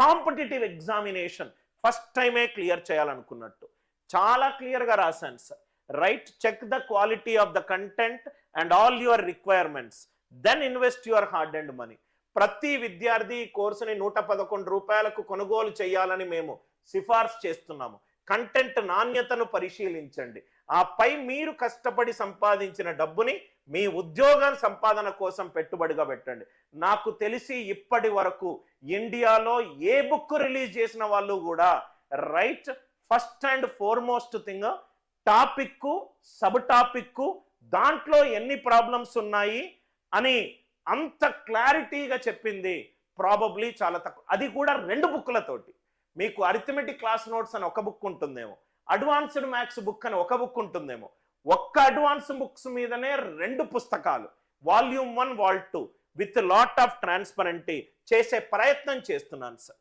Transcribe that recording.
Competitive examination first టైమే clear చేయాలనుకున్నట్టు. చాలా క్లియర్గా రాశాను sir. Right check the quality of the content and all your requirements. Then invest your hard and money. ప్రతి విద్యార్థి ఈ కోర్సుని నూట పదకొండు రూపాయలకు కొనుగోలు చేయాలని మేము సిఫార్సు చేస్తున్నాము. కంటెంట్ నాణ్యతను పరిశీలించండి. ఆపై మీరు కష్టపడి సంపాదించిన డబ్బుని మీ ఉద్యోగ సంపాదన కోసం పెట్టుబడిగా పెట్టండి. నాకు తెలిసి ఇప్పటి వరకు ఇండియాలో ఏ బుక్ రిలీజ్ చేసిన వాళ్ళు కూడా right first and foremost thing topic sub టాపిక్కు దాంట్లో ఎన్ని ప్రాబ్లమ్స్ ఉన్నాయి అని అంత క్లారిటీగా చెప్పింది ప్రాబబ్లీ చాలా తక్కువ. అది కూడా రెండు బుక్లతోటి మీకు అరిథమెటిక్ క్లాస్ నోట్స్ అని ఒక బుక్ ఉంటుందేమో. అడ్వాన్స్డ్ మ్యాథ్స్ బుక్ అని ఒక బుక్ ఉంటుందేమో. ఒక్క అడ్వాన్స్ బుక్స్ మీదనే రెండు పుస్తకాలు volume one vol two with lot of transparency చేసే ప్రయత్నం చేస్తున్నాను సార్.